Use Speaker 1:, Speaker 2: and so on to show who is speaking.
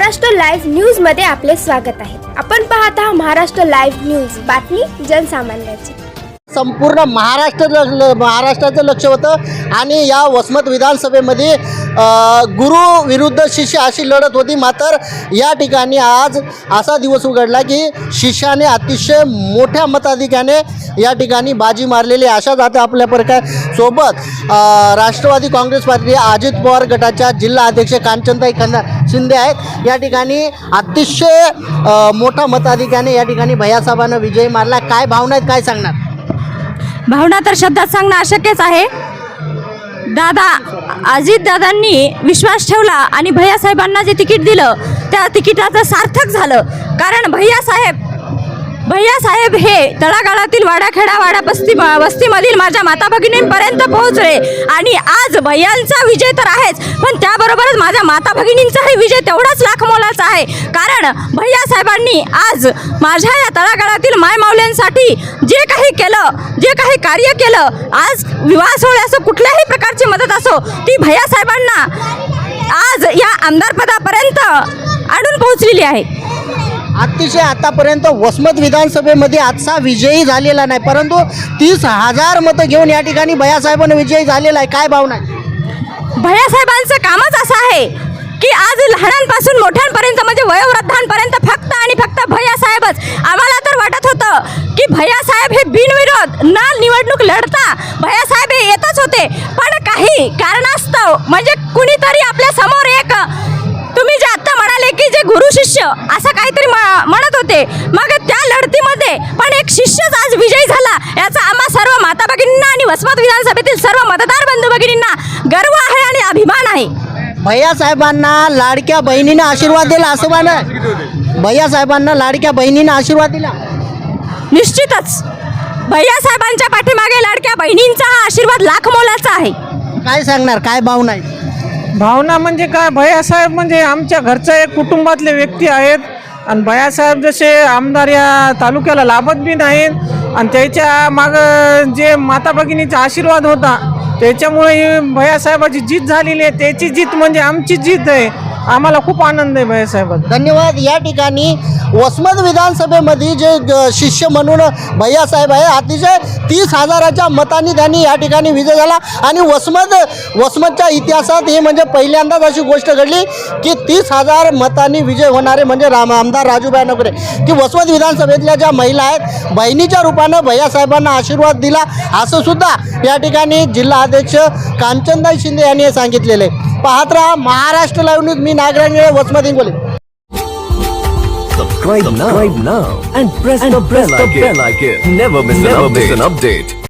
Speaker 1: Maharashtra live न्यूजमध्ये आपले स्वागत आहे. आपण पाहत आहात महाराष्ट्र लाईव्ह न्यूज. बातमी जनसामान्याची.
Speaker 2: संपूर्ण महाराष्ट्र महाराष्ट्राचं लक्ष होतं आणि या वसमत विधानसभेमध्ये गुरु विरुद्ध शिष्य अशी लढत होती. मात्र या ठिकाणी आज असा दिवस उघडला की शिष्याने अतिशय मोठ्या मताधिक्याने या ठिकाणी बाजी मारलेली अशा जाते आपल्या प्रकार सोबत राष्ट्रवादी काँग्रेस पार्टी अजित पवार गटाच्या जिल्हा अध्यक्ष कांचनताई खंदा शिंदे आहेत. या ठिकाणी अतिशय मोठा मोठ्या या ठिकाणी भैयासाहेबांना विजय मारला. काय भावना आहेत काय सांगणार?
Speaker 3: भावना तर शब्दात सांगणं अशक्यच आहे. दादा अजित दादांनी विश्वास ठेवला आणि भैयासाहेबांना जे तिकीट दिलं त्या तिकिटाचं सार्थक झालं. कारण भैयासाहेब भैयासाहेब हे तळागाळातील वाडाखेडा वाडा बस्ती वस्तीमधील माझ्या माता भगिनींपर्यंत पोहोचले. आणि आज भैयांचा विजय तर आहेच पण त्याबरोबरच माझ्या माता भगिनींचाही विजय तेवढाच लाख मोलाचा आहे. कारण भैया साहेबांनी आज माझ्या या तळागाळातील मायमावल्यांसाठी जे काही केलं जे काही कार्य केलं आज विवाह सोहळे असो कुठल्याही प्रकारची मदत असो ती भैयासाहेबांना आज या आमदारपदापर्यंत आणून पोहोचलेली आहे.
Speaker 2: अतिशय आतापर्यंत वसमत विधानसभेमध्ये आजचा विजयी झालेला नाही परंतु तीस हजार मतं घेऊन या ठिकाणी भयासाहेबांना विजयी झालेला आहे. काय भावना
Speaker 3: भयासाहेबांचं कामच असं आहे की आज लहानांपासून मोठ्यांपर्यंत म्हणजे वयोवृद्धांपर्यंत फक्त आणि फक्त भैयासाहेबच. आम्हाला तर वाटत होतं की भैयासाहेब हे बिनविरोध ना निवडणूक लढता भैयासाहेब हे येतच होते. पण काही कारणास्तव म्हणजे कुणीतरी आपल्यासमोर एक शिष्य असं काहीतरी म्हणत होते. मग त्या लढतीमध्ये पण एक शिष्यच आज विजयी झाला. याचा आम्हा सर्व माता भगिनींना आणि वसमत विधानसभेतील सर्व मतदार बंधू भगिनींना गर्व आहे आणि अभिमान आहे.
Speaker 2: भैयासाहेबांना लाडक्या बहिणीनं आशीर्वाद दिला असं म्हणा. भैयासाहेबांना लाडक्या बहिणीनं आशीर्वाद दिला.
Speaker 3: निश्चितच. भैयासाहेबांच्या पाठीमागे लाडक्या बहिणींचा हा आशीर्वाद लाख मोलाचा आहे.
Speaker 2: काय सांगणार? काय भावना आहे
Speaker 4: भावना म्हणजे काय? भैयासाहेब म्हणजे आमच्या घरचा एक कुटुंबातले व्यक्ती आहेत. आणि भैयासाहेब जसे आमदार या तालुक्याला लाभत बी नाहीत. आणि त्याच्या मागं जे माता भगिनीचा आशीर्वाद होता त्याच्यामुळे ही भैयासाहेबाची जीत झालेली आहे. त्याची जीत म्हणजे आमची जीत आहे. आम्हाला खूप आनंद आहे भैयासाहेबात
Speaker 2: धन्यवाद. या ठिकाणी वसमत विधानसभेमध्ये जे शिष्य म्हणून भैयासाहेब आहे अतिशय तीस हजाराच्या मतांनी त्यांनी या ठिकाणी विजय झाला. आणि वसमत वसमतच्या इतिहासात ही म्हणजे पहिल्यांदाच अशी गोष्ट घडली की तीस हजार मतांनी विजय होणारे म्हणजे राम आमदार राजूभाई नोकरे की वसमत विधानसभेतल्या ज्या महिला आहेत बहिणीच्या रूपानं भैया साहेबांना आशीर्वाद दिला. असं सुद्धा या ठिकाणी जिल्हा अध्यक्ष कांचनदाई शिंदे यांनी हे सांगितलेलं आहे. पाहत राहा Maharashtra live news me Nagrangale Vasmat Hingoli
Speaker 5: Subscribe, now, and press, the, bell icon. Never miss an update.